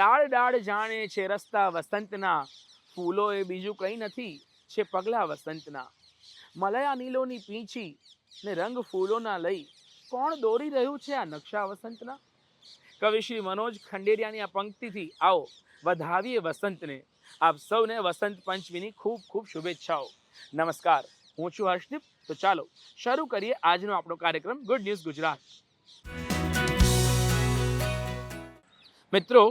ડાળ ડાળ જાણે છે રસ્તા વસંતના. ફૂલો એ બીજું કંઈ નથી, છે પગલા વસંતના. મલયા નીલોની પીંછી ને રંગ ફૂલોના લઈ. કોણ દોરી રહ્યું છે આ નકશા વસંતના? કવિ શ્રી મનોજ ખંડેરિયાની આ પંક્તિથી આવો, વધાવીએ વસંતને. આપ સૌને વસંત પંચમીની ખૂબ ખૂબ શુભેચ્છાઓ. નમસ્કાર, હું છું હર્ષદીપ, તો ચાલો શરૂ કરીએ આજનો આપણો કાર્યક્રમ ગુડ ન્યૂઝ ગુજરાત મિત્રો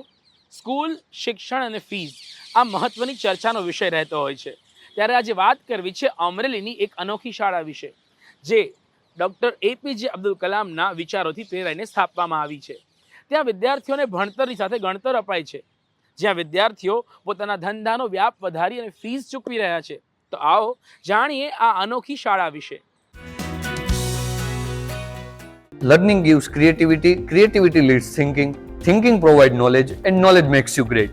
સ્કૂલ શિક્ષણ અને ફીઝ આ મહત્વની ચર્ચાનો વિષય રહેતો હોય છે. ત્યારે આજે વાત કરવી છે અમરેલીની એક અનોખી શાળા વિશે જે ડૉક્ટર એપીજે અબ્દુલ કલામના વિચારોથી પ્રેરાઈને સ્થાપવામાં આવી છે. ત્યાં વિદ્યાર્થીઓને ભણતરની સાથે ગણતર અપાય છે. જ્યાં વિદ્યાર્થીઓ પોતાના ધંધાનો વ્યાપ વધારી અને ફીસ ચૂકવી રહ્યા છે. તો આવો જાણીએ આ અનોખી શાળા વિશે. Learning gives creativity creativity leads thinking, thinking provide knowledge and knowledge makes you great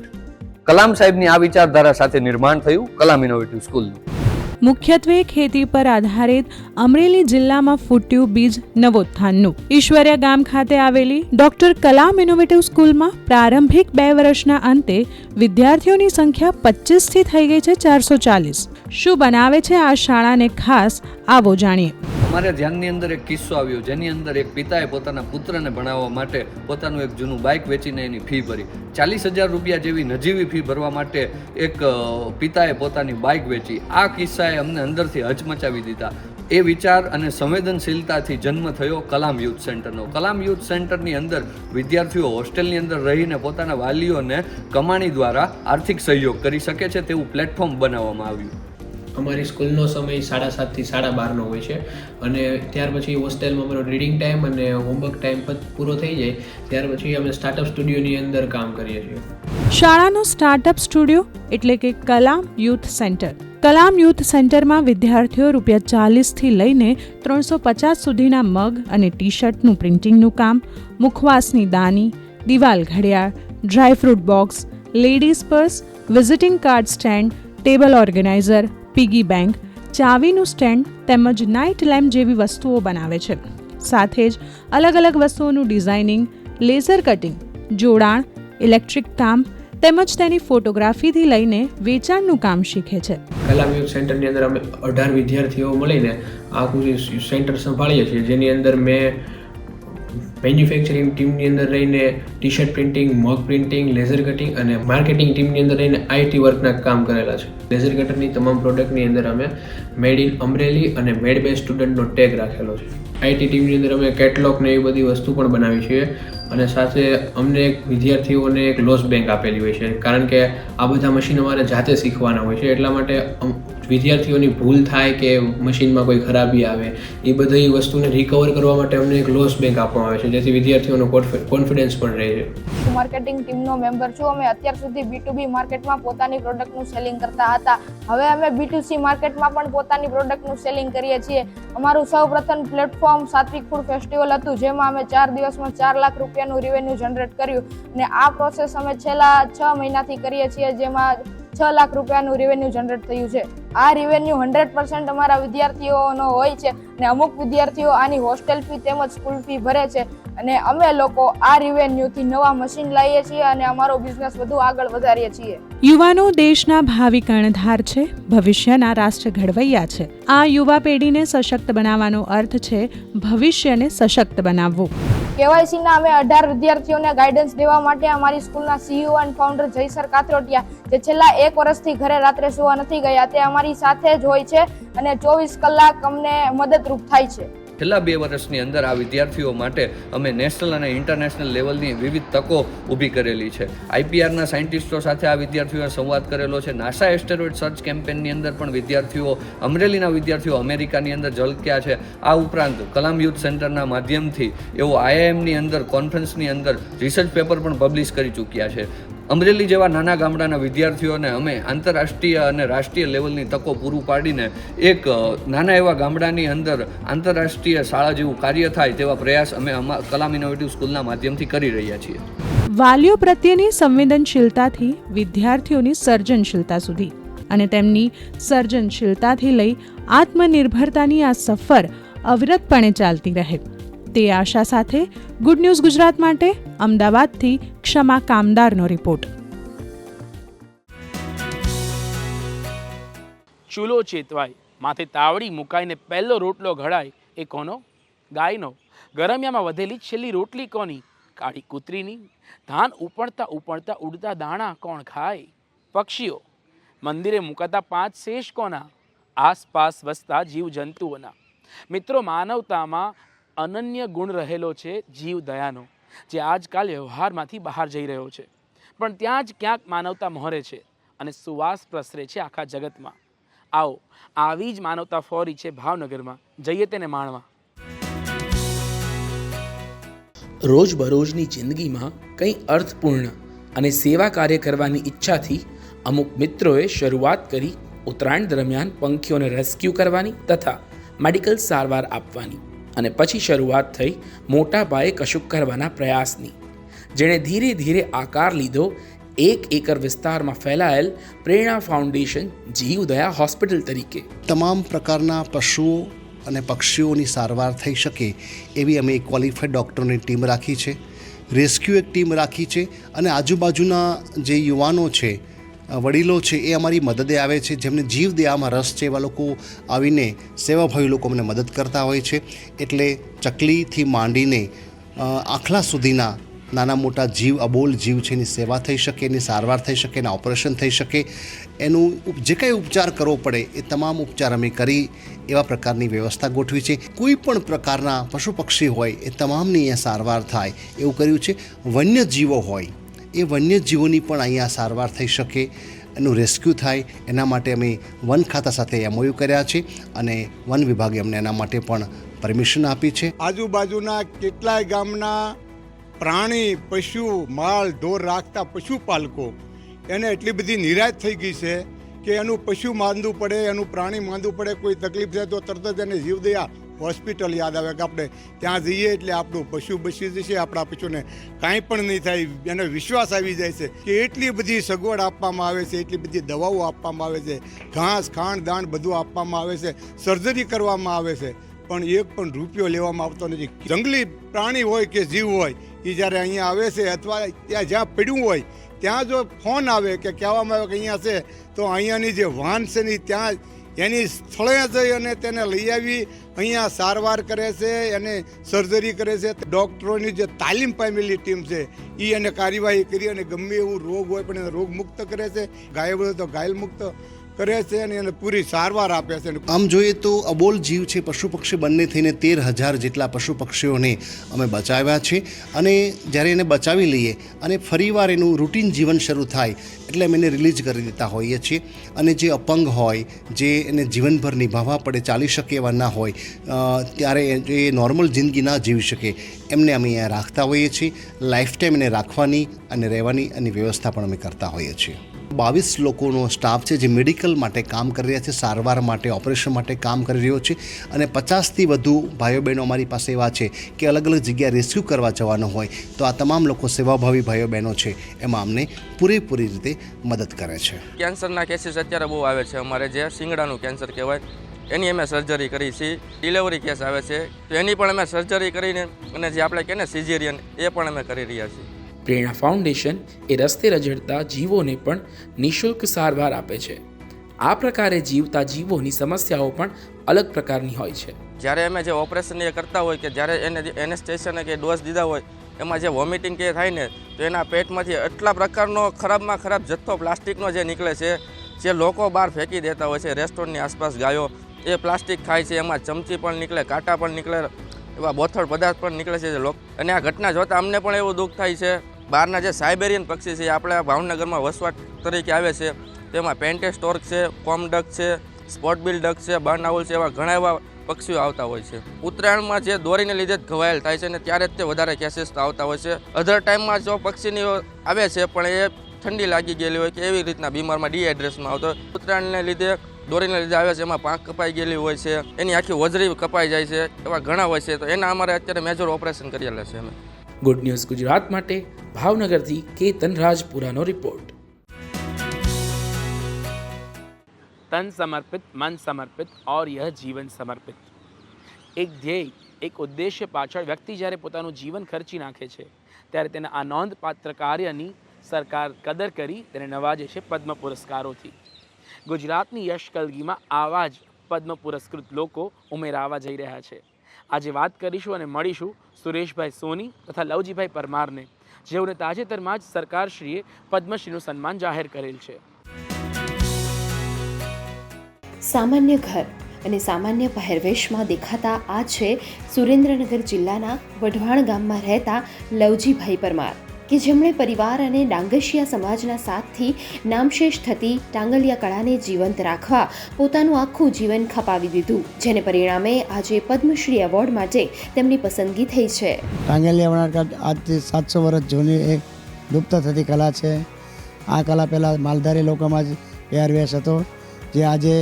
Kalam સાહેબની આ વિચારધારા સાથે નિર્માણ થયું કલામ ઇનોવેટિવ સ્કૂલનું મુખ્યત્વે ખેતી પર આધારિત અમરેલી જિલ્લામાં ફૂટ્યું બીજ નવોત્થાનનું. ઈશ્વર્યા ગામ ખાતે આવેલી ડોક્ટર કલામ ઇનોવેટિવ સ્કૂલમાં પ્રારંભિક બે વર્ષના અંતે વિદ્યાર્થીઓની સંખ્યા પચીસથી થઈ ગઈ છે ચારસો ચાલીસ. શું બનાવે છે આ શાળાને ખાસ આવો જાણીએ. અમારે ધ્યાનની અંદર એક કિસ્સો આવ્યો, જેની અંદર એક પિતાએ પોતાના પુત્રને ભણાવવા માટે પોતાનું એક જૂનું બાઇક વેચીને એની ફી ભરી. ચાલીસ હજાર રૂપિયા જેવી નજીવી ફી ભરવા માટે એક પિતાએ પોતાની બાઇક વેચી. આ કિસ્સાએ અમને અંદરથી હચમચાવી દીધા. એ વિચાર અને સંવેદનશીલતાથી જન્મ થયો કલામ યુથ સેન્ટરનો. કલામ યુથ સેન્ટરની અંદર વિદ્યાર્થીઓ હોસ્ટેલની અંદર રહીને પોતાના વાલીઓને કમાણી દ્વારા આર્થિક સહયોગ કરી શકે છે તેવું પ્લેટફોર્મ બનાવવામાં આવ્યું. અમારી સ્કૂલનો સમય સાડા સાતથી સાડા બારનો હોય છે. અને ત્યાર પછી હોસ્ટેલમાં અમારો રીડિંગ ટાઈમ અને હોમવર્ક ટાઈમ પૂરો થઈ જાય, ત્યાર પછી અમે સ્ટાર્ટઅપ સ્ટુડિયોની અંદર કામ કરીએ છીએ. શાળાનો સ્ટાર્ટઅપ સ્ટુડિયો એટલે કે Kalam youth centre. Kalam youth સેન્ટરમાં વિદ્યાર્થીઓ રૂપિયા ચાલીસથી લઈને ત્રણસો પચાસ સુધીના મગ અને ટી શર્ટનું પ્રિન્ટિંગનું કામ, મુખવાસની દાની, દિવાલ ઘડિયાળ, dry fruit box, ladies purse, visiting card stand, table organiser piggy bank, ચાવીનું stand તેમજ નાઇટ લેમ્પ જેવી વસ્તુઓ બનાવે છે. સાથે જ અલગ અલગ વસ્તુઓનું ડિઝાઇનિંગ, લેઝર કટિંગ, જોડાણ, ઇલેક્ટ્રિક કામ તેમજ તેની ફોટોગ્રાફીથી લઈને વેચાણનું કામ શીખે છે. કલા મ્યુઝિક સેન્ટરની અંદર અમે અઢાર વિદ્યાર્થીઓ મળીને આખું સેન્ટર સંભાળીએ છીએ. જેની અંદર મેં મેન્યુફેક્ચરિંગ ટીમની અંદર રહીને T shirt printing mug printing laser cutting અને માર્કેટિંગ ટીમની અંદર રહીને આઈટી વર્કના કામ કરેલા છે. લેઝર કટરની તમામ પ્રોડક્ટની અંદર અમે મેડ ઇન અમરેલી અને મેડ બે સ્ટુડન્ટનો ટેગ રાખેલો છે. આઈટી ટીમની અંદર અમે કેટલોગ ને એવી બધી વસ્તુ પણ બનાવી છીએ અને સાથે અમને એક વિદ્યાર્થીઓને એક લોસ બેંક આપેલી હોય છે. કારણ કે આ બધા મશીન અમારે જાતે શીખવાના હોય છે. એટલા માટે વિદ્યાર્થીઓની ભૂલ થાય કે મશીનમાં કોઈ ખરાબી આવે, એ બધી વસ્તુને રિકવર કરવા માટે અમને એક લોસ બેંક આપવામાં આવે છે. જેથી વિદ્યાર્થીઓનો કોન્ફિડન્સ પણ રહે છે. માર્કેટિંગ ટીમનો મેમ્બર છું. અમે અત્યાર સુધી બી ટુ બી માર્કેટમાં પોતાની પ્રોડક્ટનું સેલિંગ કરતા હતા. હવે અમે બી ટુ સી માર્કેટમાં પણ પોતાની પ્રોડક્ટનું સેલિંગ કરીએ છીએ. અમારું સૌપ્રથમ પ્લેટફોર્મ સાત્વિક ફૂડ ફેસ્ટિવલ હતું, જેમાં અમે ચાર દિવસમાં ચાર લાખ રૂપિયાનું રેવન્યુ જનરેટ કર્યું અને આ પ્રોસેસ અમે છેલ્લા છ મહિનાથી કરીએ છીએ, જેમાં છ લાખ રૂપિયાનું રેવન્યુ જનરેટ થયું છે. આ રેવન્યુ હંડ્રેડ પર્સન્ટ અમારા વિદ્યાર્થીઓનો હોય છે અને અમુક વિદ્યાર્થીઓ આની હોસ્ટેલ ફી તેમજ સ્કૂલ ફી ભરે છે અને અમે લોકો આ રેવન્યુથી નવા મશીન લાવીએ છીએ અને અમારો બિઝનેસ વધુ આગળ વધારીએ છીએ. યુવાનો દેશના ભાવિ કર્ણધાર છે, ભવિષ્યના રાષ્ટ્ર ઘડવૈયા છે. આ યુવા પેઢીને સશક્ત બનાવવાનો અર્થ છે ભવિષ્યને સશક્ત બનાવવું. KYC ના અમે અઢાર વિદ્યાર્થીઓને ગાઈડન્સ દેવા માટે અમારી સ્કૂલના CEO and founder Jay sir Kathrotiya જે છેલ્લા એક વર્ષથી ઘરે રાત્રે સુવા નથી ગયા, તે અમારી સાથે જ હોય છે અને ચોવીસ કલાક અમને મદદરૂપ થાય છે. છેલ્લા બે વર્ષની અંદર આ વિદ્યાર્થીઓ માટે અમે નેશનલ અને ઇન્ટરનેશનલ લેવલની વિવિધ તકો ઊભી કરેલી છે. આઈપીઆરના સાયન્ટિસ્ટો સાથે આ વિદ્યાર્થીઓએ સંવાદ કરેલો છે. નાસા એસ્ટેરોઇડ સર્ચ કેમ્પેનની અંદર પણ વિદ્યાર્થીઓ, અમરેલીના વિદ્યાર્થીઓ અમેરિકાની અંદર ઝલક્યા છે. આ ઉપરાંત કલામ યુથ સેન્ટરના માધ્યમથી એવો આઈઆઈએમની અંદર, કોન્ફરન્સની અંદર રિસર્ચ પેપર પણ પબ્લિશ કરી ચૂક્યા છે. અમરેલી જેવા નાના ગામડાના વિદ્યાર્થીઓને અમે આંતરરાષ્ટ્રીય અને રાષ્ટ્રીય લેવલની તકો પૂરું પાડીને એક નાના એવા ગામડાની અંદર આંતરરાષ્ટ્રીય શાળા જેવું કાર્ય થાય તેવા પ્રયાસ અમે કલામ ઇનોવેટિવ સ્કૂલના માધ્યમથી કરી રહ્યા છીએ. વાલીઓ પ્રત્યેની સંવેદનશીલતાથી વિદ્યાર્થીઓની સર્જનશીલતા સુધી અને તેમની સર્જનશીલતાથી લઈ આત્મનિર્ભરતાની આ સફર અવિરતપણે ચાલતી રહે. તે આશા સાથે ગુડ ન્યૂઝ ગુજરાત માટે અમદાવાદથી ક્ષમા કામદારનો રિપોર્ટ. ચૂલો ચેતવાય, માથે તાવડી મુકાઈને પહેલો રોટલો ઘડાય, એ કોનો? ગાયનો. ગરમિયામાં વધેલી છેલ્લી રોટલી કોની? કાળી કૂતરીની. ધાન ઉપડતા ઉપડતા ઉડતા દાણા કોણ ખાય? પક્ષીઓ. મંદિરે મુકાતા પાંચ શેષ કોના? આસપાસ વસતા જીવજંતુઓના. મિત્રો, માનવતામાં અનન્ય ગુણ રહેલો છે જીવ દયાનો, જે આજકાલ વ્યવહારમાંથી બહાર જઈ રહ્યો છે. પણ ત્યાં જ ક્યાંક માનવતા મોહરે છે અને સુવાસ પ્રસરે છે આખા જગતમાં. આવો, આવી જ માનવતા ફોરી છે ભાવનગરમાં. જઈએ તેને માણવા. રોજબરોજની જિંદગીમાં કંઈ અર્થપૂર્ણ અને સેવા કાર્ય કરવાની ઈચ્છાથી અમુક મિત્રોએ શરૂઆત કરી ઉત્તરાયણ દરમિયાન પંખીઓને રેસ્ક્યુ કરવાની તથા મેડિકલ સારવાર આપવાની. અને પછી શરૂઆત થઈ મોટા પાયે કશુંક કરવાના પ્રયાસની. જેણે ધીરે ધીરે આકાર લીધો, એક એકર વિસ્તારમાં ફેલાયેલ પ્રેરણા ફાઉન્ડેશન જીવદયા હોસ્પિટલ તરીકે. તમામ પ્રકારના પશુઓ અને પક્ષીઓની સારવાર થઈ શકે એવી અમે ક્વોલિફાઈડ ડૉક્ટરોની ટીમ રાખી છે. રેસ્ક્યુ એક ટીમ રાખી છે અને આજુબાજુના જે યુવાનો છે વડીલો છે એ અમારી મદદે આવે છે. જેમને જીવ દેવામાં રસ છે, એવા લોકો આવીને સેવાભાવી લોકો અમને મદદ કરતા હોય છે. એટલે ચકલીથી માંડીને આખલા સુધીના નાના મોટા જીવ, અબોલ જીવ છે, એની સેવા થઈ શકે, એની સારવાર થઈ શકે, એના ઓપરેશન થઈ શકે. એનું જે કંઈ ઉપચાર કરવો પડે, એ તમામ ઉપચાર અમે કરી એવા પ્રકારની વ્યવસ્થા ગોઠવી છે. કોઈ પણ પ્રકારના પશુ પક્ષી હોય, એ તમામની અહીંયા સારવાર થાય એવું કર્યું છે. વન્ય જીવો હોય એ વન્યજીવોની પણ અહીંયા સારવાર થઈ શકે, એનું રેસ્ક્યુ થાય. એના માટે અમે વન ખાતા સાથે એમઓયુ કર્યા છે અને વન વિભાગે અમને એના માટે પણ પરમિશન આપી છે. આજુબાજુના કેટલાય ગામના પ્રાણી, પશુ, માલ, ઢોર રાખતા પશુપાલકો, એને એટલી બધી નિરાશ થઈ ગઈ છે કે એનું પશુ માંદવું પડે, એનું પ્રાણી માંદવું પડે, કોઈ તકલીફ થાય તો તરત જ એને જીવદયા હોસ્પિટલ યાદ આવે કે આપણે ત્યાં જઈએ એટલે આપણું પશુ બસી જશે, આપણા પશુને કાંઈ પણ નહીં થાય, એને વિશ્વાસ આવી જાય છે કે એટલી બધી સગવડ આપવામાં આવે છે, એટલી બધી દવાઓ આપવામાં આવે છે, ઘાસ ખાંડ દાણ બધું આપવામાં આવે છે, સર્જરી કરવામાં આવે છે. પણ એક પણ રૂપિયો લેવામાં આવતો નથી. જંગલી પ્રાણી હોય કે જીવ હોય, એ જ્યારે અહીંયા આવે છે અથવા ત્યાં જ્યાં પડ્યું હોય, ત્યાં જો ફોન આવે કે કહેવામાં આવે કે અહીંયા છે, તો અહીંયાની જે વાહન છે ને ત્યાં એની સ્થળે જઈ અને તેને લઈ આવી. અહીંયા સારવાર કરે છે એને સર્જરી કરે છે. ડૉક્ટરોની જે તાલીમ પામેલી ટીમ છે એ એને કાર્યવાહી કરી અને ગમે એવું રોગ હોય પણ એને રોગ મુક્ત કરે છે. ગાયબ હોય તો ઘાયલ મુક્ત કરે છે અને એને પૂરી સારવાર આપે છે આમ જોઈએ તો અબોલ જીવ છે પશુ પક્ષી બંને થઈને તેર હજાર જેટલા પશુ પક્ષીઓને અમે બચાવ્યા છે અને જ્યારે એને બચાવી લઈએ અને ફરીવાર એનું રૂટીન જીવન શરૂ થાય એટલે અમે એને રિલીઝ કરી દેતા હોઈએ છીએ. અને જે અપંગ હોય, જે એને જીવનભર નિભાવવા પડે, ચાલી શકે એવા ના હોય ત્યારે એ નોર્મલ જિંદગી ના જીવી શકે એમને અમે અહીંયા રાખતા હોઈએ છીએ. લાઈફ ટાઈમ એને રાખવાની અને રહેવાની અને વ્યવસ્થા પણ અમે કરતા હોઈએ છીએ. બાવીસ લોકોનો સ્ટાફ છે જે મેડિકલ માટે કામ કરી રહ્યા છે, સારવાર માટે, ઓપરેશન માટે કામ કરી રહ્યો છે અને પચાસથી વધુ ભાઈઓ બહેનો અમારી પાસે એવા છે કે અલગ અલગ જગ્યાએ રેસ્ક્યુ કરવા જવાનો હોય તો આ તમામ લોકો સેવાભાવી ભાઈઓ બહેનો છે, એમાં અમને પૂરેપૂરી રીતે મદદ કરે છે. કેન્સરના કેસીસ અત્યારે બહુ આવે છે. અમારે જે શિંગડાનું કેન્સર કહેવાય, એની અમે સર્જરી કરી છે. ડિલિવરી કેસ આવે છે. તો એની પણ અમે સર્જરી કરીને, અને જે આપણે કહે ને સિઝેરિયન એ પણ અમે કરી રહ્યા છીએ. પ્રેરણા ફાઉન્ડેશન એ રસ્તે રજડતા જીવોને પણ નિઃશુલ્ક સારવાર આપે છે. આ પ્રકારે જીવતા જીવોની સમસ્યાઓ પણ અલગ પ્રકારની હોય છે. જ્યારે અમે જે ઓપરેશન એ કરતા હોય કે જ્યારે એને એનેસ્ટેશને કે ડોઝ દીધા હોય, એમાં જે વોમિટિંગ કે થાય ને, તો એના પેટમાંથી એટલા પ્રકારનો ખરાબમાં ખરાબ જથ્થો પ્લાસ્ટિકનો જે નીકળે છે, જે લોકો બહાર ફેંકી દેતા હોય છે, રેસ્ટોરન્ટની આસપાસ ગાયો, એ પ્લાસ્ટિક ખાય છે, એમાં ચમચી પણ નીકળે, કાંટા પણ નીકળે, એવા બોથડ પદાર્થ પણ નીકળે છે જે લોકો, અને આ ઘટના જોતાં અમને પણ એવું દુઃખ થાય છે. બહારના જે સાઇબેરિયન પક્ષી છે આપણા ભાવનગરમાં વસવાટ તરીકે આવે છે. તેમાં પેન્ટેસ્ટોર્ક છે કોમડક છે સ્પોટબિલ ડક છે બર્નાઉલ છે એવા ઘણા એવા પક્ષીઓ આવતા હોય છે. ઉત્તરાયણમાં જે દોરીને લીધે જ ઘવાયેલ થાય છે અને ત્યારે જ તે વધારે કેસીસ આવતા હોય છે. અધર ટાઈમમાં જો પક્ષીની આવે છે, પણ એ ઠંડી લાગી ગયેલી હોય કે એવી રીતના બીમારમાં ડિહાઇડ્રેશનમાં આવતો ઉત્તરાયણને લીધે દોરીને લીધે આવે છે, એમાં પાંખ કપાઈ ગયેલી હોય છે. એની આખી વજરી કપાઈ જાય છે, એવા ઘણા હોય છે. તો એના અમારે અત્યારે મેજર ઓપરેશન કરેલા છે અમે. ગુડ ન્યૂઝ ગુજરાત માટે ભાવનગરથી કેતન રાજપુરાનો રિપોર્ટ तन समर्पित मन समर्पित और यह जीवन समर्पित एक ध्येय એક ઉદ્દેશ્ય પાછળ વ્યક્તિ જ્યારે પોતાનું જીવન ખર્ચી નાખે છે ત્યારે તેના આ નોંધપાત્ર કાર્યની સરકાર કદર કરી તેને નવાજે છે પદ્મ પુરસ્કારોથી ગુજરાતની યશ કલગીમાં આવા જ પદ્મ પુરસ્કૃત લોકો ઉમેરાવા જઈ રહ્યા છે આજે વાત કરીશું અને મળીશું સુરેશભાઈ સોની તથા લવજીભાઈ પરમારને, જેઓને તાજેતરમાં જ સરકારશ્રીએ પદ્મશ્રીનું સન્માન જાહેર કરેલ છે. સામાન્ય ઘર અને સામાન્ય પહેરવેશમાં દેખાતા આ છે સુરેન્દ્રનગર જિલ્લાના વઢવાણ ગામમાં રહેતા લવજીભાઈ પરમાર. કે જેમણે પરિવાર અને ડાંગશિયા સમાજના સાથથી નામશેષ થતી ટાંગલિયા કળાને જીવંત રાખવા પોતાનું આખું જીવન ખપાવી દીધું, જેને પરિણામે આજે પદ્મશ્રી એવોર્ડ માટે તેમની પસંદગી થઈ છે. ડાંગલિયા વણાટકામ આજથી સાતસો વર્ષ જૂની એક લુપ્ત થતી કલા છે. આ કલા પહેલાં માલધારી લોકોમાં જ પહેરવેશ હતો. જે આજે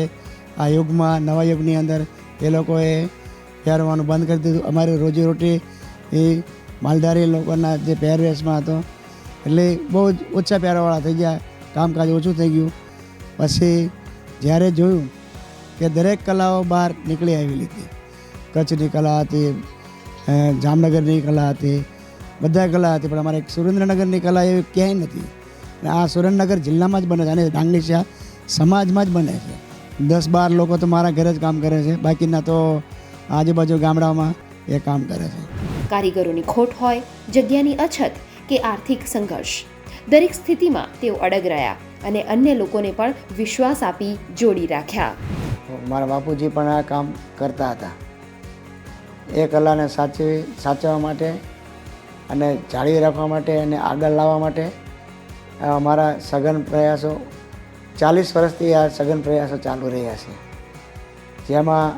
આ યુગમાં, નવા યુગની અંદર એ લોકોએ પહેરવાનું બંધ કરી દીધું. અમારી રોજીરોટી એ માલધારી લોકોના જે પહેરવેશમાં હતો, એટલે બહુ જ ઓછા પહેરવાવાળા થઈ ગયા, કામકાજ ઓછું થઈ ગયું. પછી જ્યારે જોયું કે દરેક કલાઓ બહાર નીકળી આવેલી હતી. કચ્છની કલા હતી જામનગરની કલા હતી, બધા કલા હતી, પણ અમારે સુરેન્દ્રનગરની કલા એવી ક્યાંય નથી. અને આ સુરેન્દ્રનગર જિલ્લામાં જ બને છે, અને ડાંગલીશા સમાજમાં જ બને છે. દસ બાર લોકો તો મારા ઘરે જ કામ કરે છે, બાકીના તો આજુબાજુ ગામડાઓમાં એ કામ કરે છે. કારીગરોની ખોટ હોય, જગ્યાની અછત કે આર્થિક સંઘર્ષ. દરેક સ્થિતિમાં તેઓ અડગ રહ્યા અને અન્ય લોકોને પણ વિશ્વાસ આપી જોડી રાખ્યા. મારા બાપુજી પણ આ કામ કરતા હતા. એ કલાને સાચવી, સાચવવા માટે અને જાળવી રાખવા માટે અને આગળ લાવવા માટે અમારા સઘન પ્રયાસો, ચાલીસ વર્ષથી આ સઘન પ્રયાસો ચાલુ રહ્યા છે. જેમાં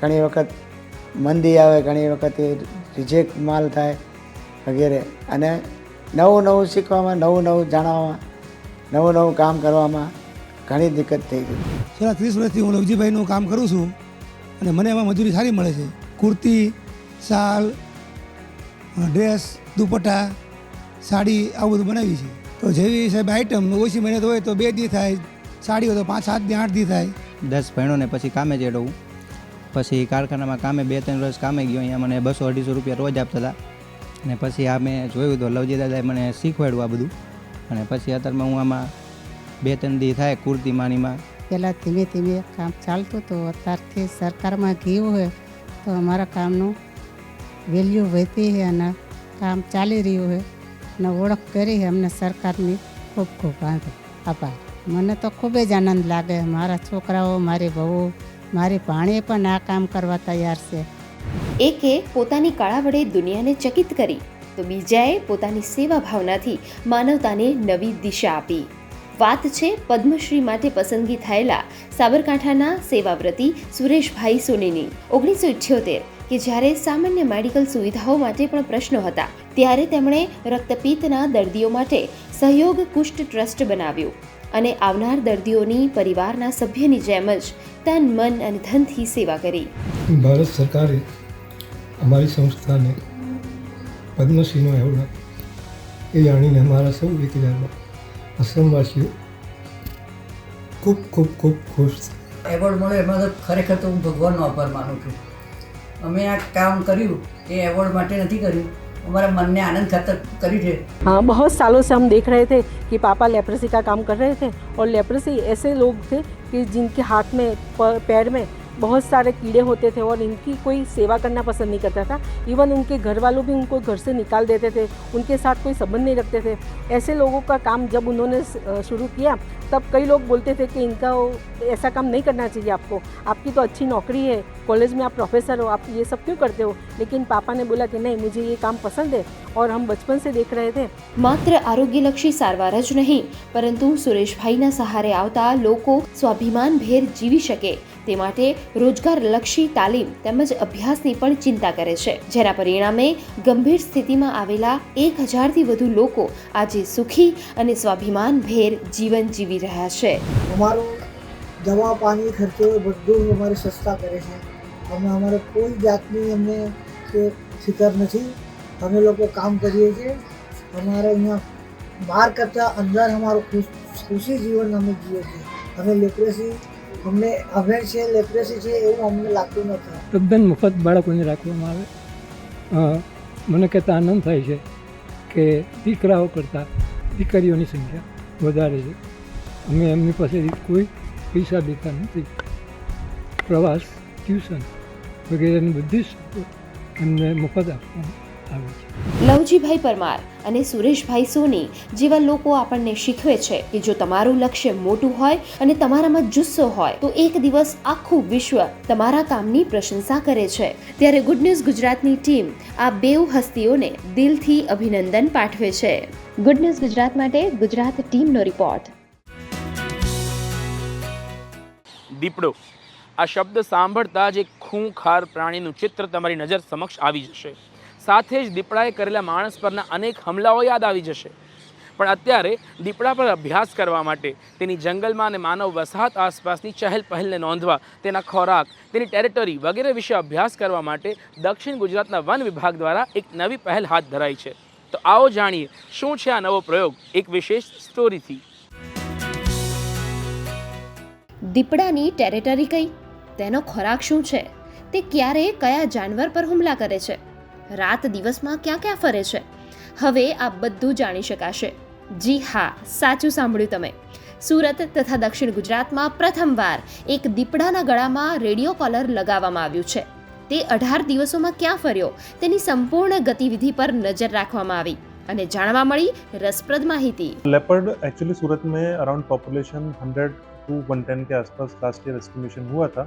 ઘણી વખત મંદી આવે, ઘણી વખત રિજેક્ટ માલ થાય વગેરે. અને નવું નવું શીખવામાં નવું નવું જાણવામાં નવું નવું કામ કરવામાં ઘણી દિક્કત થઈ ગઈ. છેલ્લા ત્રીસ વર્ષથી હું લવજીભાઈનું કામ કરું છું અને મને એમાં મજૂરી સારી મળે છે. કુર્તી શાલ ડ્રેસ દુપટ્ટા સાડી આવું બધું બનાવી છે. તો જેવી સાહેબ આઈટમ ઓછી મહેનત હોય તો બે દી થાય સાડી હોય તો પાંચ સાત દી આઠ દી થાય. દસ ભણ્યો પછી કામે ચડવું પછી કારખાનામાં કામે બે ત્રણ વર્ષ કામે ગયો અહીંયા મને બસો અઢીસો રૂપિયા રોજ આપતા હતા. અને પછી આ મેં જોયું તો લવજી દાદાએ મને શીખવાડ્યું આ બધું. અને પછી અત્યારમાં હું આમાં બે ત્રણ દી થાય કુર્તી માનીમાં પહેલાં ધીમે ધીમે કામ ચાલતું હતું, અત્યારથી સરકારમાં ગયું હોય તો અમારા કામનું વેલ્યુ વધી છે અને કામ ચાલી રહ્યું છે અને ઓળખ કરી છે અમને સરકારની. ખૂબ ખૂબ આભાર. મને તો ખૂબ જ આનંદ લાગે, મારા છોકરાઓ, મારી વહુ મારી ભાણીએ પણ આ કામ કરવા તૈયાર છે. એકે પોતાની કળા વડે દુનિયાને ચકિત કરી, તો બીજાએ પોતાની સેવા ભાવનાથી માનવતાને નવી દિશા આપી. વાત છે પદ્મશ્રી માટે પસંદગી થયેલા સાબરકાંઠાના સેવાવ્રતી સુરેશભાઈ સોનીની. ઓગણીસો ઇઠ્યોતેર, કે જ્યારે સામાન્ય મેડિકલ સુવિધાઓ માટે પણ પ્રશ્નો હતા, ત્યારે તેમણે રક્તપિત્તના દર્દીઓ માટે સહયોગ કુષ્ઠ ટ્રસ્ટ બનાવ્યું. અને આવનાર દર્દીઓની પરિવારના સભ્યની જેમ જ તન મન અને ધનથી સેવા કરી. ભારત સરકારે અમારી સંસ્થાને પદ્મશ્રીનો એવોર્ડ એ જાણીને અમારા સૌ વિકલાંગો અસમવાસીઓ ખૂબ ખૂબ ખૂબ ખુશ એવોર્ડ મળ્યો. એમાં તો ખરેખર તો હું ભગવાનનો આભાર માનું છું. અમે આ કામ કર્યું. એ એવોર્ડ માટે નથી કર્યું. हमारे मन ने आनंद खातर करी थे हाँ बहुत सालों से हम देख रहे थे कि पापा लेप्रेसी का काम कर रहे थे और लेप्रेसी ऐसे लोग थे कि जिनके हाथ में प- पैर में बहुत सारे कीड़े होते थे और इनकी कोई सेवा करना पसंद नहीं करता था इवन उनके घर वालों भी उनको घर से निकाल देते थे उनके साथ कोई संबंध नहीं रखते थे ऐसे लोगों का काम जब उन्होंने अ, शुरू किया तब कई लोग बोलते थे कि इनका वो- ऐसा काम नहीं करना चाहिए आपको आपकी तो अच्छी नौकरी है कॉलेज में आप प्रोफेसर हो आप ये सब क्यों करते हो लेकिन पापा ने बोला कि नहीं मुझे ये काम पसंद है और हम बचपन से देख रहे थे માત્ર આરોગ્યલક્ષી સારવાર જ નહીં પરંતુ સુરેશભાઈના સહારે આવતા લોકો સ્વાભિમાનભેર જીવી શકે તે માટે રોજગારલક્ષી તાલીમ તેમજ અભ્યાસની પણ ચિંતા કરે છે. જેના પરિણામે ગંભીર સ્થિતિમાં આવેલા એક હજારથી વધુ લોકો આજે સુખી અને સ્વાભિમાનભેર જીવન જીવી રહ્યા છે. અમારું દવા, પાણી, ખર્ચો બધું અમારે સસ્તા કરે છે. અમે અમારે કોઈ જાતની અમને કે ફિકર નથી. અમે લોકો કામ કરીએ છીએ. અમારે અહીંયા બહાર કરતાં અંદર અમારું ખુશ જીવન અમે જીવીએ છીએ. અમે લેપ્રેસી અમને અવેર છે લેપ્રેસી છે, એવું અમને લાગતું નથી. તદ્દન મફત બાળકોને રાખવામાં આવે. મને કહેતા આનંદ થાય છે કે દીકરાઓ કરતાં દીકરીઓની સંખ્યા વધારે છે. અમે એમની પાસેથી કોઈ પૈસા દેતા નથી. પ્રવાસ, ટ્યુશન વગેરેની બધી જ એમને મફત આપવામાં આવે. છે લવજીભાઈ પરમાર અને સુરેશભાઈ સોની જેવા લોકો આપણને શીખવે છે કે જો તમારું લક્ષ્ય મોટું હોય અને તમારામાં જુસ્સો હોય, તો એક દિવસ આખું વિશ્વ તમારા કામની પ્રશંસા કરે છે. ત્યારે ગુડ ન્યૂઝ ગુજરાતની ટીમ આ બેઉ હસ્તીઓને દિલથી અભિનંદન પાઠવે છે. ગુડ ન્યૂઝ ગુજરાત માટે ગુજરાત ટીમનો રિપોર્ટ દીપડો, આ શબ્દ સાંભળતા જ એક ખૂંખાર પ્રાણીનું ચિત્ર તમારી નજર સમક્ષ આવી જશે. સાથે જ દીપડાએ કરેલા માણસ પરના અનેક હમલાઓ યાદ આવી જશે. પણ અત્યારે દીપડા પર અભ્યાસ કરવા માટે તેની જંગલમાં અને માનવ વસાહત આસપાસની ચહેલ પહેલને નોંધવા, તેના ખોરાક, તેની ટેરેટરી વગેરે વિશે અભ્યાસ કરવા માટે દક્ષિણ ગુજરાતના વન વિભાગ દ્વારા એક નવી પહેલ હાથ ધરાઈ છે. તો આવો જાણીએ, શું છે આ નવો પ્રયોગ? એક વિશેષ સ્ટોરીથી. દીપડાની ટેરેટરી કઈ? તેનો ખોરાક શું છે? તે ક્યારે, કયા જાનવર પર હુમલા કરે છે? રાત દિવસમાં ક્યાં ક્યાં ફરે છે હવે આ બધું જાણી શકાશે જી હા સાચું સાંભળ્યું તમે સુરત તથા દક્ષિણ ગુજરાતમાં પ્રથમવાર એક દીપડાના ગળામાં રેડિયો કોલર લગાવવામાં આવ્યું છે તે અઢાર દિવસોમાં ક્યાં ફર્યો તેની સંપૂર્ણ ગતિવિધિ પર નજર રાખવામાં આવી અને જાણવા મળી રસપ્રદ માહિતી लेपर्ड एक्चुअली सूरत में अराउंड पॉपुलेशन 100 टू 110 के आसपास लास्ट ईयर एस्टिमेशन हुआ था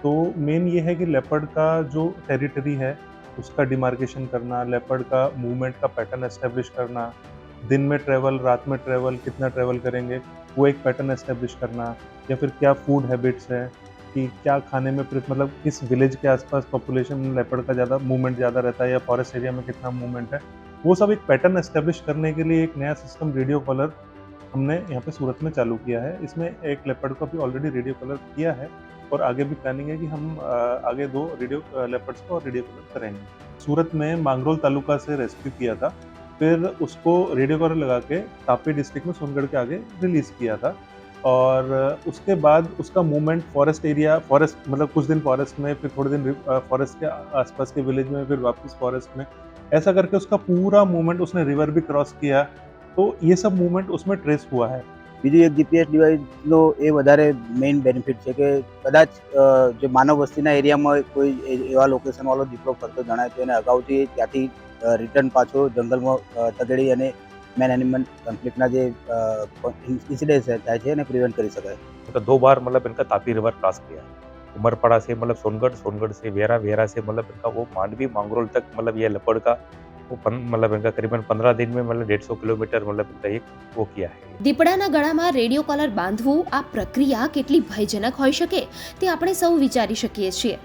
तो मेन ये है कि लेपर्ड का जो टेरिटरी है उसका डिमार्केशन करना लेपर्ड का मूवमेंट का पैटर्न एस्टेब्लिश करना, दिन में ट्रैवल रात में ट्रैवल कितना ट्रैवल करेंगे, वो एक पैटर्न एस्टेब्लिश करना, या फिर क्या फ़ूड हैबिट्स है, कि क्या खाने में मतलब किस विलेज के आसपास पॉपुलेशन लेपर्ड का ज़्यादा मूवमेंट ज़्यादा रहता है, या फॉरेस्ट एरिया में कितना मूवमेंट है, वो सब एक पैटर्न एस्टेब्लिश करने के लिए एक नया सिस्टम रेडियो कॉलर हमने यहाँ पे सूरत में चालू किया है। इसमें एक लेपर्ड को भी ऑलरेडी रेडियो कॉलर किया है। और आगे भी प्लानिंग है कि हम आगे दो रेडियो लेपर्ड्स को और रेडियो कॉलर करेंगे। सूरत में मांगरोल तालुका से रेस्क्यू किया था, फिर उसको रेडियो कॉलर लगा के तापी डिस्ट्रिक्ट में सोनगढ़ के आगे रिलीज़ किया था और उसके बाद उसका मूवमेंट फॉरेस्ट एरिया फॉरेस्ट मतलब कुछ दिन फॉरेस्ट में, फिर थोड़े दिन फॉरेस्ट के आसपास के विलेज में, फिर वापस फॉरेस्ट में, ऐसा करके उसका पूरा मूवमेंट उसने रिवर भी क्रॉस किया। तो ये सब मूवमेंट उसमें ट्रेस हुआ है। બીજું એક જીપીએસ ડિવાઇસનો એ વધારે મેઇન બેનિફિટ છે કે કદાચ અ, જે માનવ વસ્તીના એરિયામાં કોઈ એ- એવા લોકેશનવાળો દીપડો ફરતો જણાય તો એને અગાઉથી ત્યાંથી રિટર્ન પાછો જંગલમાં અ, તગેડી અને મેન એનિમલ કન્ફ્લિક્ટના જે ઇન્સિડન્સ થાય છે એને પ્રિવેન્ટ કરી શકાય तो दो बार मतलब इनका तापी रिवर क्रॉस किया उमरपाड़ा से मतलब सोनगढ़ सोनगढ़ से वेरा वेरा से मतलब इनका वो मांडवी मांगरोल तक मतलब ये लेपर्ड का वो पन, मतलब इनका करीबन पंद्रह दिन में मतलब डेढ़ सौ किलोमीटर मतलब इनका एक वो किया है દીપડાના ગળામાં રેડિયો કોલર બાંધવું આ પ્રક્રિયા કેટલી ભયજનક હોઈ શકે તે આપણે સૌ વિચારી શકીએ છીએ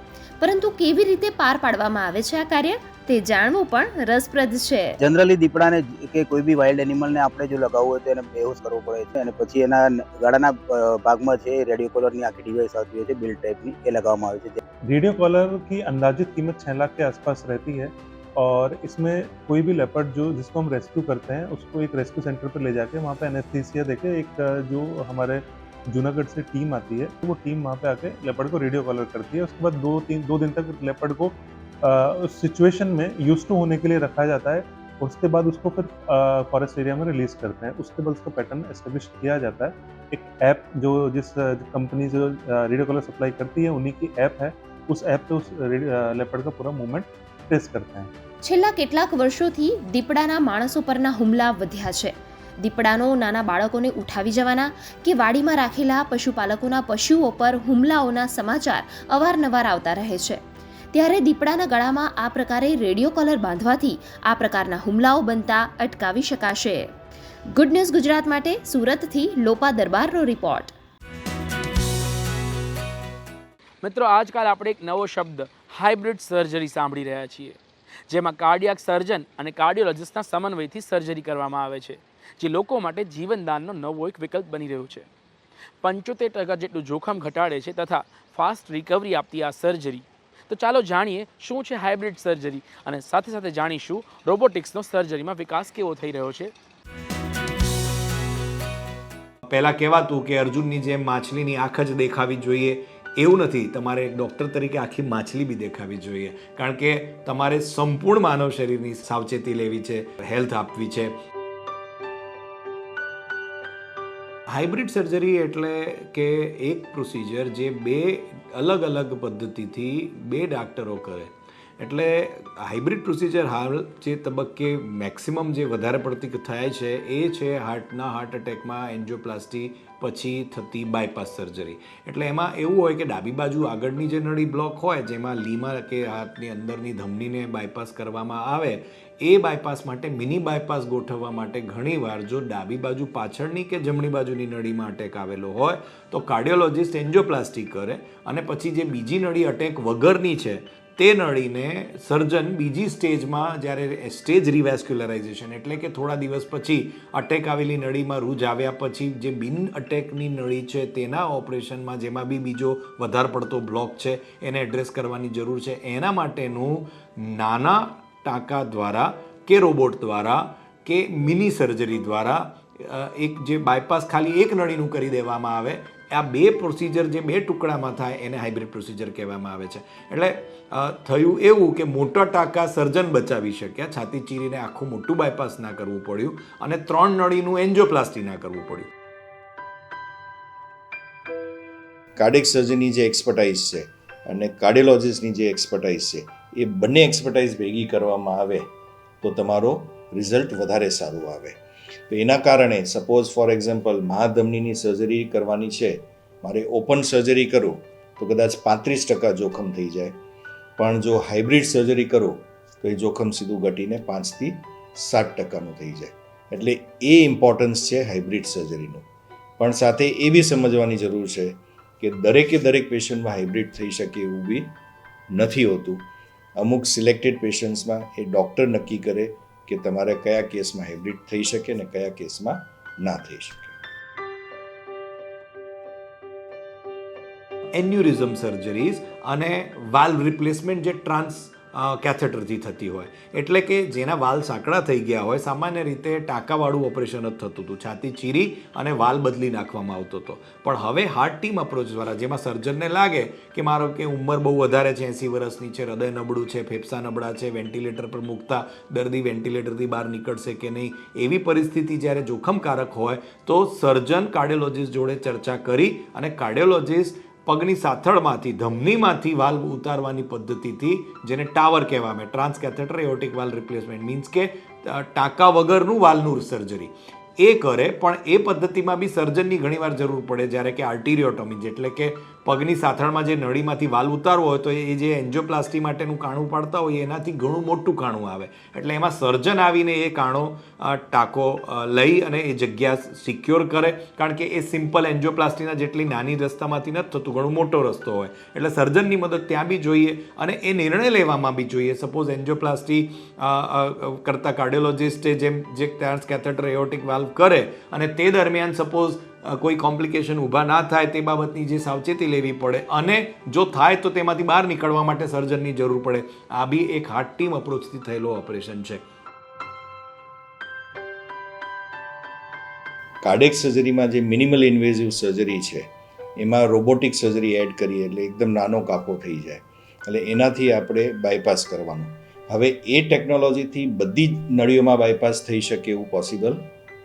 પરંતુ કેવી રીતે પાર પાડવામાં આવે છે આ કાર્ય તે જાણવું પણ રસપ્રદ છે જનરલી દીપડાને કે કોઈ બી વાઇલ્ડ એનિમલને આપણે જો લગાવવું હોય તો એને બેહોશ કરવો પડે છે અને પછી એના ગળાના અ, ભાગમાં છે રેડિયો કોલરની આખી ડિવાઇસ આવતી હોય છે બિલ્ડ ટાઈપની એ લગાવવામાં આવે છે रेडियो कॉलर की अंदाजित कीमत छः लाख के आसपास रहती है और इसमें कोई भी लेपर्ड जो जिसको हम रेस्क्यू करते हैं, उसको एक रेस्क्यू सेंटर पर ले जाके वहाँ पे एनेस्थीसिया देके एक जो हमारे जूनागढ़ से टीम आती है तो वो टीम वहाँ पे आके लेपर्ड को रेडियो कॉलर करती है। उसके बाद दो तीन, दो दिन तक लेपर्ड को उस सिचुएशन में यूज़ टू होने के लिए रखा जाता है। उसके बाद उसको फिर फॉरेस्ट एरिया में रिलीज़ करते हैं। उसके बाद उसका पैटर्न एस्टेब्लिश किया जाता है। एक ऐप जो जिस कंपनी जो रेडियो कॉलर सप्लाई करती है, उन्हीं की ऐप है। उस ऐप पे उस लेपर्ड का पूरा मूवमेंट ट्रेस करते हैं છેલ્લા કેટલાક વર્ષોથી દીપડાના માણસો પરના હુમલા વધ્યા છે દીપડાનો નાના બાળકોને ઉઠાવી જવાના કે વાડીમાં રાખેલા પશુપાલકોના પશુઓ પર હુમલાઓના સમાચાર અવારનવાર આવતા રહે છે ત્યારે દીપડાના ગળામાં આ પ્રકારે રેડિયો કોલર બાંધવાથી આ પ્રકારના હુમલાઓ બનતા અટકાવી શકાશે ગુડ ન્યૂઝ ગુજરાત માટે સુરતથી લોપા દરબારનો રિપોર્ટ મિત્રો આજકાલ આપણે એક નવો શબ્દ હાઇબ્રિડ સર્જરી સાંભળી રહ્યા છીએ, જેમાં કાર્ડિયાક સર્જન અને કાર્ડિયોલોજિસ્ટના સમન્વયથી સર્જરી કરવામાં આવે છે, જે લોકો માટે જીવનદાનનો નવો એક વિકલ્પ બની રહ્યો છે. પંચોતેર ટકા જેટલું જોખમ ઘટાડે છે તથા ફાસ્ટ રિકવરી આપતી આ સર્જરી. તો ચાલો જાણીએ શું છે હાઇબ્રિડ સર્જરી અને સાથે સાથે જાણીશું રોબોટિક્સનો સર્જરીમાં વિકાસ કેવો થઈ રહ્યો છે. પહેલાં કહેવાતું કે અર્જુનની જેમ માછલીની આંખ જ દેખાવી જોઈએ એવું નથી, તમારે એક ડૉક્ટર તરીકે આખી માછલી બી દેખાવી જોઈએ. કારણ કે તમારે સંપૂર્ણ માનવ શરીરની સાવચેતી લેવી છે હેલ્થ આપવી છે. હાઇબ્રિડ સર્જરી એટલે કે એક પ્રોસિજર જે બે અલગ અલગ પદ્ધતિથી બે ડાક્ટરો કરે. એટલે હાઇબ્રિડ પ્રોસિજર હાલ જે તબક્કે મેક્સિમમ જે વધારે પડતી થાય છે, એ છે હાર્ટના હાર્ટ એટેકમાં એન્જિયોપ્લાસ્ટી, પછી થતી બાયપાસ સર્જરી. એટલે એમાં એવું હોય કે ડાબી બાજુ આગળની જે નળી બ્લોક હોય, જેમાં લીમા કે હાથની અંદરની ધમનીને બાયપાસ કરવામાં આવે, એ બાયપાસ માટે, મિની બાયપાસ ગોઠવવા માટે ઘણીવાર જો ડાબી બાજુ પાછળની કે જમણી બાજુની નળીમાં અટેક આવેલો હોય, તો કાર્ડિયોલોજિસ્ટ એન્જિયોપ્લાસ્ટી કરે અને પછી જે બીજી નળી અટેક વગરની છે તે નળીને સર્જન બીજી સ્ટેજમાં જ્યારે સ્ટેજ રિવેસ્ક્યુલરાઇઝેશન એટલે કે થોડા દિવસ પછી અટેક આવેલી નળીમાં રૂજ આવ્યા પછી જે બિન અટેકની નળી છે તેના ઓપરેશનમાં જેમાં બી બીજો વધારે પડતો બ્લોક છે એને એડ્રેસ કરવાની જરૂર છે. એના માટેનું નાના ટાંકા દ્વારા કે રોબોટ દ્વારા કે મિની સર્જરી દ્વારા એક જે બાયપાસ ખાલી એક નળીનું કરી દેવામાં આવે આ બે પ્રોસિજર જે બે ટુકડામાં થાય એને હાઇબ્રિડ પ્રોસિજર કહેવામાં આવે છે. એટલે થયું એવું કે મોટા ટાંકા સર્જન બચાવી શક્યા, છાતી ચીરીને આખું મોટું બાયપાસ ના કરવું પડ્યું અને ત્રણ નળીનું એન્જોપ્લાસ્ટી ના કરવું પડ્યું. કાર્ડિક સર્જનની જે એક્સપર્ટાઇઝ છે અને કાર્ડિયોલોજિસ્ટની જે એક્સપર્ટાઇઝ છે, એ બંને એક્સપર્ટાઇઝ ભેગી કરવામાં આવે તો તમારો રિઝલ્ટ વધારે સારું આવે. તો એના કારણે સપોઝ ફોર એક્ઝામ્પલ મહાધમનીની સર્જરી કરવાની છે, મારે ઓપન સર્જરી કરું, તો કદાચ પાંત્રીસ ટકા જોખમ થઈ જાય. પણ જો હાઇબ્રિડ સર્જરી કરો, તો એ જોખમ સીધું ઘટીને પાંચથી સાત ટકાનું થઈ જાય. એટલે એ ઇમ્પોર્ટન્સ છે હાઇબ્રિડ સર્જરીનું પણ સાથે એ બી સમજવાની જરૂર છે કે દરેકે દરેક પેશન્ટમાં હાઇબ્રિડ થઈ શકે એવું બી નથી હોતું. અમુક સિલેક્ટેડ પેશન્ટ્સમાં એ ડૉક્ટર નક્કી કરે કે તમારે કયા કેસમાં હાઇબ્રિડ થઈ શકે ને કયા કેસમાં ના થઈ શકે. એન્યુરિઝમ સર્જરીઝ અને વાલ્વ રિપ્લેસમેન્ટ જે ટ્રાન્સ કેથેટરથી થતી હોય. એટલે કે જેના વાલ સાંકડા થઈ ગયા હોય, સામાન્ય રીતે ટાંકાવાળું ઓપરેશન જ થતું હતું. છાતી ચીરી અને વાલ બદલી નાખવામાં આવતો હતો. પણ હવે હાર્ટ ટીમ અપ્રોચ દ્વારા, જેમાં સર્જનને લાગે કે મારો કે ઉંમર બહુ વધારે છે, એંસી વર્ષની છે, હૃદય નબળું છે, ફેફસા નબળા છે વેન્ટિલેટર પર મૂકતા દર્દી વેન્ટિલેટરથી બહાર નીકળશે કે નહીં, એવી પરિસ્થિતિ જ્યારે જોખમકારક હોય, તો સર્જન કાર્ડિયોલોજિસ્ટ જોડે ચર્ચા કરી અને કાર્ડિયોલોજિસ્ટ પગની સાથળમાંથી, ધમનીમાંથી વાલ્વ ઉતારવાની પદ્ધતિથી જેને ટાવર કહેવામાં trans catheter aortic valve replacement means કે ટાંકા વગરનું વાલ્વનું સર્જરી એ કરે, પણ એ પદ્ધતિમાં બી સર્જનની ઘણીવાર જરૂર પડે જ્યારે કે આર્ટિરિયોટોમી એટલે કે પગની સાથળમાં જે નળીમાંથી વાલ ઉતારવો હોય તો એ જે એન્જિયોપ્લાસ્ટી માટેનું કાણું પાડતા હોય એનાથી ઘણું મોટું કાણું આવે. એટલે એમાં સર્જન આવીને એ કાણો ટાંકો લઈ અને એ જગ્યા સિક્યોર કરે. કારણ કે એ સિમ્પલ એન્જિયોપ્લાસ્ટીના જેટલી નાની રસ્તામાંથી નથી થતું, ઘણો મોટો રસ્તો હોય. એટલે સર્જનની મદદ ત્યાં બી જોઈએ અને એ નિર્ણય લેવામાં બી જોઈએ. સપોઝ એન્જિયોપ્લાસ્ટી કરતા કાર્ડિયોલોજિસ્ટે જેમ જે ટ્રાન્સ કેથેટર, એઓટિક વાલ્વ કરે અને તે દરમિયાન સપોઝ કોઈ કોમ્પ્લિકેશન ઊભા ના થાય તે બાબતની જે સાવચેતી લેવી પડે અને જો થાય તો તેમાંથી બહાર નીકળવા માટે સર્જનની જરૂર પડે. આ બી એક હાર્ટ ટીમ અપ્રોચથી થયેલો ઓપરેશન છે. કાર્ડેક સર્જરીમાં જે મિનિમલ ઇન્વેઝિવ સર્જરી છે, એમાં રોબોટિક સર્જરી એડ કરીએ એટલે એકદમ નાનો કાપો થઈ જાય. એટલે એનાથી આપણે બાયપાસ કરવાનું. હવે એ ટેકનોલોજીથી બધી જ નળીઓમાં બાયપાસ થઈ શકે એવું પોસિબલ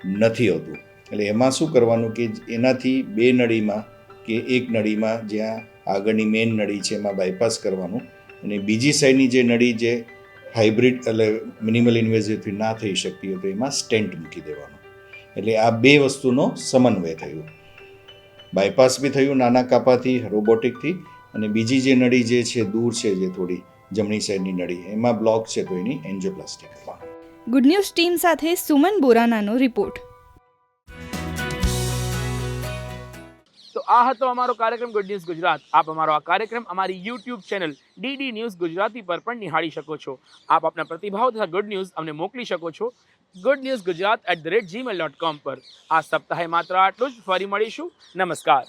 નથી હોતું. એટલે એમાં શું કરવાનું કે એનાથી બે નળીમાં કે એક નળીમાં જ્યાં આગળની મેઇન નળી છે એમાં બાયપાસ કરવાનું અને બીજી સાઈડની જે નળી જે હાઇબ્રિડ એટલે મિનિમલ ઇન્વેઝિવથી ના થઈ શકતી હોય તો એમાં સ્ટેન્ટ મૂકી દેવાનું. એટલે આ બે વસ્તુનો સમન્વય થયો. બાયપાસ બી થયું નાના કાપાથી રોબોટિકથી અને બીજી જે નળી જે છે, દૂર છે જે થોડી જમણી સાઈડની નળી, એમાં બ્લોક છે તો એની એન્જોપ્લાસ્ટિક ગુડ ન્યૂઝ ટીમ સાથે સુમન બોરાનાનો રિપોર્ટ આ હતો અમારો કાર્યક્રમ ગુડ ન્યૂઝ ગુજરાત આપ અમારો આ કાર્યક્રમ અમારી YouTube channel DD news Gujarati પર પણ નિહાળી શકો છો. આપ આપના પ્રતિભાવ તથા ગુડ ન્યૂઝ અમને મોકલી શકો છો good news Gujarat at the rate Gmail dot com પર. આ સપ્તાહે માત્ર આટલું જ. ફરી મળીશું. નમસ્કાર.